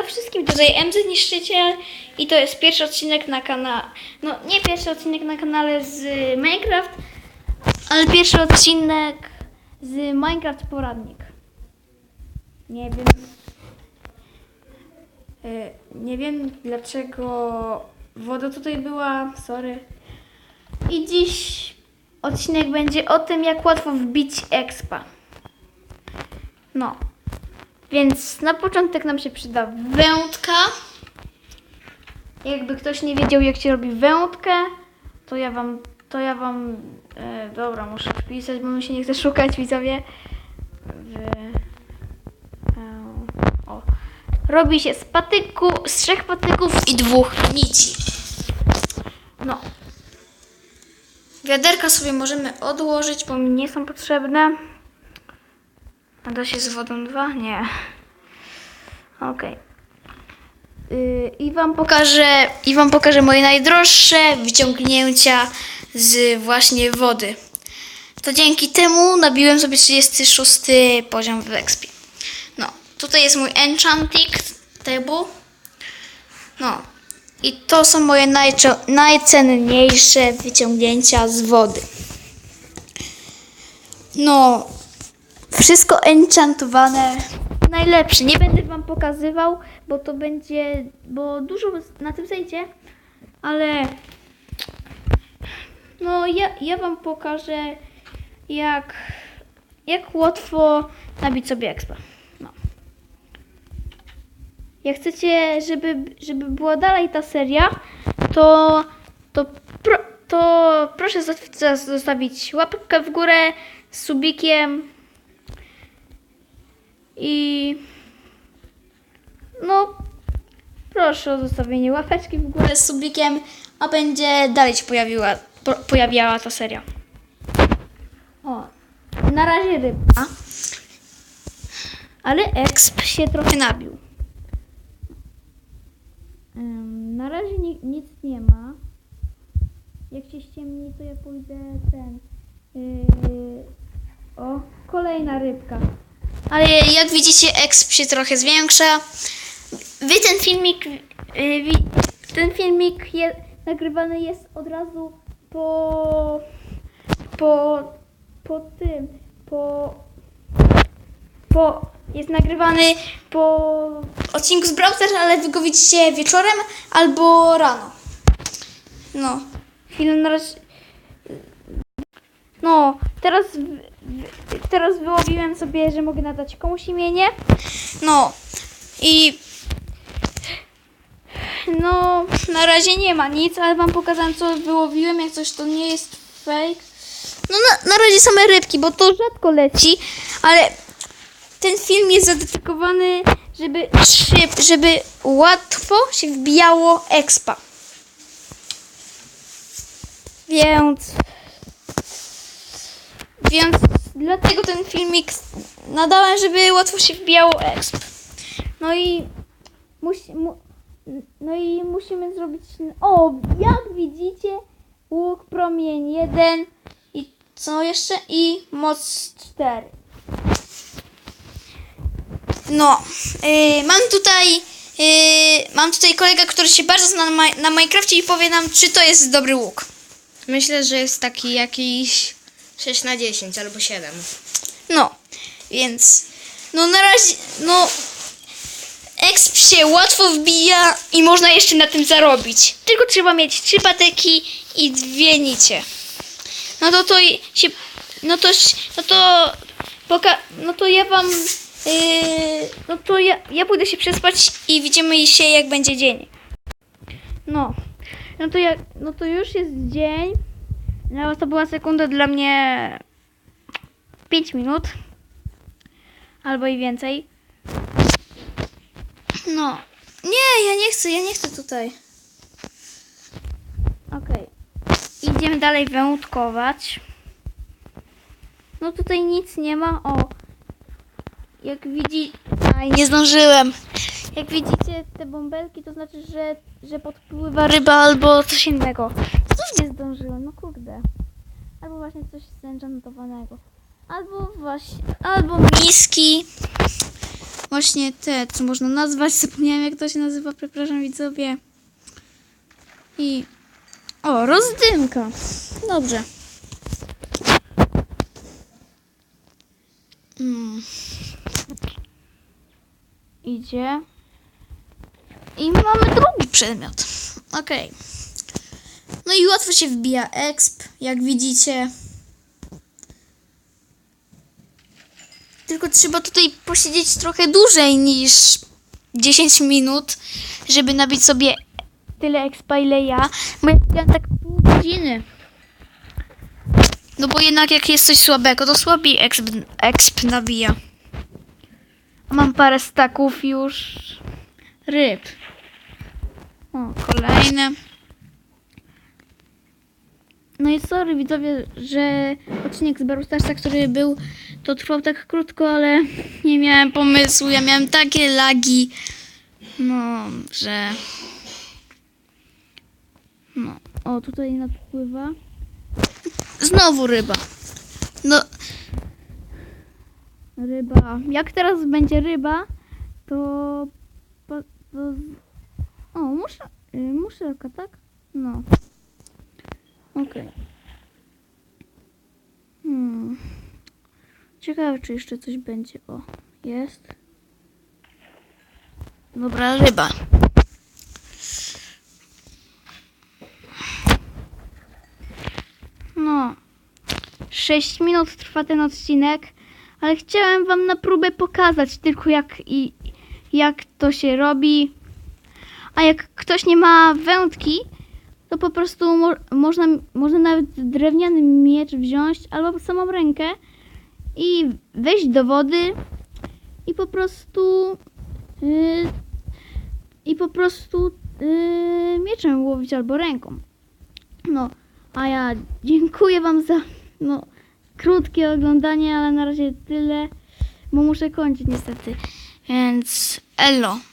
Elo wszystkim, tutaj MZ Niszczyciel i to jest pierwszy odcinek na kanale, no nie pierwszy odcinek na kanale z Minecraft, ale pierwszy odcinek z Minecraft Poradnik. Nie wiem. E, Nie wiem dlaczego woda tutaj była, sorry. I dziś odcinek będzie o tym, jak łatwo wbić expa. No. Więc na początek nam się przyda wędka. Jakby ktoś nie wiedział, jak się robi wędkę, to ja wam, to ja wam, e, dobra, muszę wpisać, bo mi się nie chce szukać, widzowie. W, e, o. Robi się z patyku, z trzech patyków i dwóch nici. No. Wiaderka sobie możemy odłożyć, bo mi nie są potrzebne. A da się z wodą dwa? Nie. Okej. Yy, I wam pokażę, i wam pokażę moje najdroższe wyciągnięcia z właśnie wody. To dzięki temu nabiłem sobie 36 poziom w Expie. No, tutaj jest mój Enchanting Table. No, i to są moje najcenniejsze wyciągnięcia z wody. No, wszystko enchantowane. Najlepsze. Nie będę wam pokazywał, bo to będzie, bo dużo na tym zejdzie, ale no ja, ja wam pokażę jak jak łatwo nabić sobie expa. No. Jak chcecie, żeby, żeby była dalej ta seria, to, to, pro, to proszę zosta- zostawić łapkę w górę z subikiem i no proszę o zostawienie łapeczki w górę z subikiem, a będzie dalej się pojawiła, po, pojawiała ta seria. O, na razie ryba, ale exp się trochę nabił. Na razie ni- nic nie ma. Jak się ściemni, to ja pójdę ten. Yy, o, kolejna rybka. Ale jak widzicie, exp się trochę zwiększa. Wy ten filmik. Wi- ten filmik je, nagrywany jest od razu po. po. po tym. po po, jest nagrywany po odcinku z Browser, ale wy go widzicie wieczorem albo rano. No, chwilę na razie. No, teraz, teraz wyłowiłem sobie, że mogę nadać komuś imienie. No, i no, na razie nie ma nic, ale wam pokazałem, co wyłowiłem. Jak coś to nie jest fake. No, na, na razie same rybki, bo to rzadko leci, ale ten film jest zadedykowany, żeby, szyb, żeby łatwo się wbijało expa. Więc. Więc dlatego ten filmik nadałem, żeby łatwo się wbijało exp. No i. Musi, mu, no i musimy zrobić. O, jak widzicie, łuk promień 1 i co jeszcze? I moc 4. No, yy, mam tutaj yy, mam tutaj kolegę, który się bardzo zna na, na i powie nam, czy to jest dobry łuk. Myślę, że jest taki jakiś 6 na 10 albo 7. No, więc no na razie, no exp się łatwo wbija i można jeszcze na tym zarobić. Tylko trzeba mieć trzy patyki i dwie nicie. No to to się, no to, no to, poka- no to ja wam, yy, no to ja, ja pójdę się przespać i widzimy się jak będzie dzień. No, no to jak, no to już jest dzień. No to była sekunda dla mnie 5 minut. Albo i więcej. No. Nie, ja nie chcę, ja nie chcę tutaj. Okej. Idziemy dalej wędkować. No tutaj nic nie ma. O. Jak widzi... Aj, nie zdążyłem. Jak widzicie te bąbelki, to znaczy, że, że podpływa ryba albo coś innego. Nie zdążyłem, no kurde. Albo właśnie coś zenchantowanego. Albo właśnie, albo miski. właśnie te, co można nazwać. Zapomniałem, jak to się nazywa. Przepraszam, widzowie. I... O, rozdymka. Dobrze. Mm. Idzie. I mamy drugi przedmiot. Okej. No i łatwo się wbija exp, jak widzicie. Tylko trzeba tutaj posiedzieć trochę dłużej niż 10 minut, żeby nabić sobie tyle expa ile ja. Bo ja tak pół godziny. No bo jednak jak jest coś słabego, to słabiej exp, exp nabija. Mam parę staków już ryb. O, kolejne. No i sorry widzowie, że odcinek z Brawl Starsa, który był, to trwał tak krótko, ale nie miałem pomysłu. Ja miałem takie lagi, no, że... No, o tutaj napływa. Znowu ryba. No, ryba. Jak teraz będzie ryba, to... to, to o, muszę, y, muszelka, tak? No. Okej. Hmm. Ciekawe, czy jeszcze coś będzie. O, jest. Dobra, ryba. No. 6 minut trwa ten odcinek, ale chciałem wam na próbę pokazać tylko jak i jak to się robi. A jak ktoś nie ma wędki, to po prostu mo można, można nawet drewniany miecz wziąć albo samą rękę i wejść do wody i po prostu yy, i po prostu yy, mieczem łowić albo ręką. No, a ja dziękuję wam za no, krótkie oglądanie, ale na razie tyle, bo muszę kończyć niestety. Więc elo.